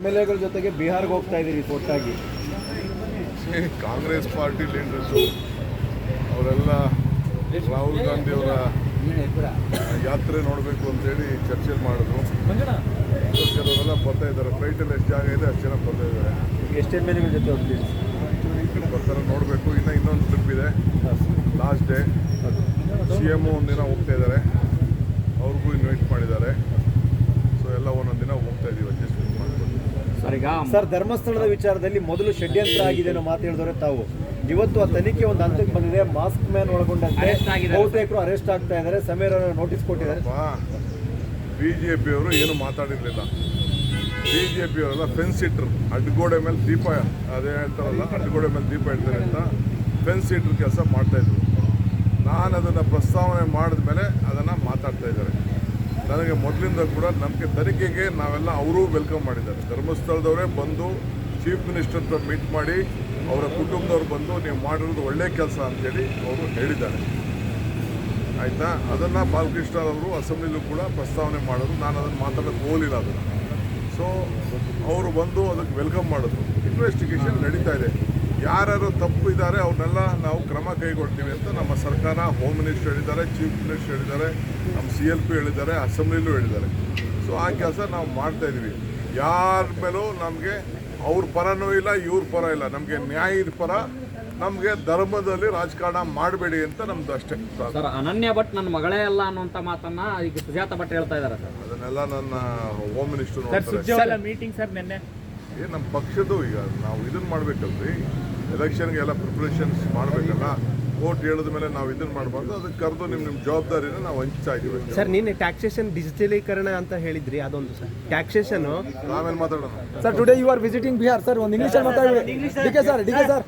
M L ಎಗಳ ಜೊತೆಗೆ ಬಿಹಾರ್ಗೆ ಹೋಗ್ತಾ ಇದ್ದೀರಿ ಒಟ್ಟಾಗಿ. ಕಾಂಗ್ರೆಸ್ ಪಾರ್ಟಿ ಲೀಡರ್ಸು ಅವರೆಲ್ಲ ರಾಹುಲ್ ಗಾಂಧಿ ಅವರ ಯಾತ್ರೆ ನೋಡಬೇಕು ಅಂತೇಳಿ ಚರ್ಚೆ ಮಾಡಿದ್ರು. ಕೆಲವರೆಲ್ಲ ಬರ್ತಾ ಇದ್ದಾರೆ. ಫ್ಲೈಟಲ್ಲಿ ಎಷ್ಟು ಜಾಗ ಇದೆ ಅಷ್ಟು ಜನ ಬರ್ತಾ ಇದ್ದಾರೆ. ಎಷ್ಟು ಎಂ ಎಲ್ ಎಗಳ ಜೊತೆ ಹೋಗ್ತೀರಿ? ಬರ್ತಾರೆ ನೋಡಬೇಕು. ಇನ್ನು ಇನ್ನೊಂದು ಟ್ರಿಪ್ ಇದೆ. ಲಾಸ್ಟ್ ಡೇ ಸಿ ಎಂ ಒಂದಿನ ಹೋಗ್ತಾ ಇದ್ದಾರೆ. ಅವ್ರಿಗೂ ಇನ್ವೈಟ್ ಮಾಡಿದ್ದಾರೆ ಸೊ ಎಲ್ಲ ಒಂದೊಂದು ದಿನ ಹೋಗ್ತಾ ಇದೀವಿ ಅಡ್ಜಸ್ಟ್ಮೆಂಟ್ ಮಾಡ್ಕೊಂಡು ಸರ್ ಧರ್ಮಸ್ಥಳದ ವಿಚಾರದಲ್ಲಿ ಮೊದಲು ಷಡ್ಯಂತ್ರ ಆಗಿದೆ ಅನ್ನೋ ಮಾತು ಹೇಳಿದ್ರೆ ತಾವು. ಇವತ್ತು ಆ ತನಿಖೆ ಒಂದು ಹಂತಕ್ಕೆ ಬಂದಿದೆ. ಮಾಸ್ಕ್ ಮ್ಯಾನ್ ಒಳಗೊಂಡಂತೆ. ಬಹುತೇಕರು ಅರೆಸ್ಟ್ ಆಗ್ತಾ ಇದ್ದಾರೆ. ಸಮೀರ್ ನೋಟಿಸ್ ಕೊಟ್ಟಿದ್ದಾರೆ. ಬಿ ಜೆ ಪಿಯವರು ಏನು ಮಾತಾಡಿರಲಿಲ್ಲ. ಬಿ ಜೆ ಪಿಯವರೆಲ್ಲ ಫೆನ್ಸ್ ಇಟ್ರು ಅಡ್ಗೋಡೆ ಮೇಲೆ ದೀಪ ಅದೇ ಹೇಳ್ತಾರಲ್ಲ ಅಡ್ಗೋಡೆ ಮೇಲೆ ದೀಪ ಇಡ್ತಾರೆ ಅಂತ ಫೆನ್ಸ್ ಇಟ್ರು ಕೆಲಸ ಮಾಡ್ತಾಯಿದ್ರು ನಾನು ಅದನ್ನು ಪ್ರಸ್ತಾವನೆ ಮಾಡಿದ ಮೇಲೆ ಅದನ್ನು ಮಾತಾಡ್ತಾ ಇದ್ದಾರೆ. ನನಗೆ ಮೊದಲಿಂದ ಕೂಡ ನಮಗೆ ತನಿಖೆಗೆ ನಾವೆಲ್ಲ ಅವರೂ ವೆಲ್ಕಮ್ ಮಾಡಿದ್ದಾರೆ. ಧರ್ಮಸ್ಥಳದವರೇ ಬಂದು ಚೀಫ್ ಮಿನಿಸ್ಟರ್ ಹತ್ರ ಮೀಟ್ ಮಾಡಿ ಅವರ ಕುಟುಂಬದವ್ರು ಬಂದು ನೀವು ಮಾಡಿರೋದು ಒಳ್ಳೆಯ ಕೆಲಸ ಅಂತೇಳಿ ಅವರು ಹೇಳಿದ್ದಾರೆ. ಆಯಿತಾ? ಅದನ್ನು ಬಾಲಕೃಷ್ಣ ಅವರು ಅಸೆಂಬ್ಲಿಲೂ ಕೂಡ ಪ್ರಸ್ತಾವನೆ ಮಾಡೋದು ನಾನು ಅದನ್ನು ಮಾತಾಡೋಕ್ಕೆ ಹೋಗಲಿಲ್ಲ ಅದನ್ನು. ಸೊ ಅವರು ಬಂದು ಅದಕ್ಕೆ ವೆಲ್ಕಮ್ ಮಾಡಿದ್ರು. ಇನ್ವೆಸ್ಟಿಗೇಷನ್ ನಡೀತಾ ಇದೆ. ಯಾರ್ಯಾರು ತಪ್ಪು ಇದ್ದಾರೆ ಅವ್ರನ್ನೆಲ್ಲ ನಾವು ಕ್ರಮ ಕೈಗೊಳ್ತೀವಿ ಅಂತ ನಮ್ಮ ಸರ್ಕಾರ ಹೋಮ್ ಮಿನಿಸ್ಟರ್ ಹೇಳಿದ್ದಾರೆ ಚೀಫ್ ಮಿನಿಸ್ಟರ್ ಹೇಳಿದ್ದಾರೆ ನಮ್ಮ ಸಿ ಎಲ್ ಪಿ ಹೇಳಿದ್ದಾರೆ ಅಸೆಂಬ್ಲಿಲೂ ಹೇಳಿದ್ದಾರೆ. ಸೊ ಆ ಕೆಲಸ ನಾವು ಮಾಡ್ತಾ ಇದ್ದೀವಿ ಯಾರ ಮೇಲೂ ನಮಗೆ ಅವ್ರ ಪರನೂ ಇಲ್ಲ ಇವ್ರ ಪರ ಇಲ್ಲ. ನಮಗೆ ನ್ಯಾಯದ ಪರ ನಮಗೆ ಧರ್ಮದಲ್ಲಿ ರಾಜಕಾರಣ ಮಾಡಬೇಡಿ ಅಂತ ನಮ್ದು ಅಷ್ಟೇ. ಸರ್ ಅನನ್ಯ ಭಟ್ ನನ್ನ ಮಗಳೇ ಅಲ್ಲ ಅನ್ನುವಂತ ಮಾತನ್ನ ಈಗ ಸುಜಾತ ಭಟ್ ಹೇಳ್ತಾ ಇದ್ದಾರೆ ಸರ್. ಅದನ್ನೆಲ್ಲ ನನ್ನ ಹೋಮ್ ಮಿನಿಸ್ಟರ್ ಮೀಟಿಂಗ್ ಸರ್ ನಿನ್ನೆ ಏ ನಮ್ಮ ಪಕ್ಷದ್ದು ಈಗ ನಾವು ಇದನ್ನ ಮಾಡಬೇಕಲ್ರಿ. ಎಲೆಕ್ಷನ್ಗೆ ಎಲ್ಲ ಪ್ರಿಪ್ರೇಷನ್ಸ್ ಮಾಡಬೇಕಲ್ಲ. ಕೋರ್ಟ್ ಹೇಳಿದ ಮೇಲೆ ನಾವು ಇದನ್ನ ಮಾಡಬಾರ್ದು. ಅದಕ್ಕೆ ಕರೆದು ನಿಮ್ಮ ನಿಮ್ಮ ಜವಾಬ್ದಾರಿನ ನಾವು ಹಂಚ್ತಾ ಇದೀವಿ ಸರ್ ನಿನ್ನೆ ಟ್ಯಾಕ್ಸೇಷನ್ ಡಿಜಿಟಲೀಕರಣ ಅಂತ ಹೇಳಿದ್ರಿ ಅದೊಂದು ಸರ್. ಟ್ಯಾಕ್ಸೇಷನ್ ನಾವೇನು ಮಾತಾಡೋಣ sir today you are visiting Bihar sir. ಒಂದು ಇಂಗ್ಲಿಷ್ ಮಾತಾಡಿ. D K sir D K sir.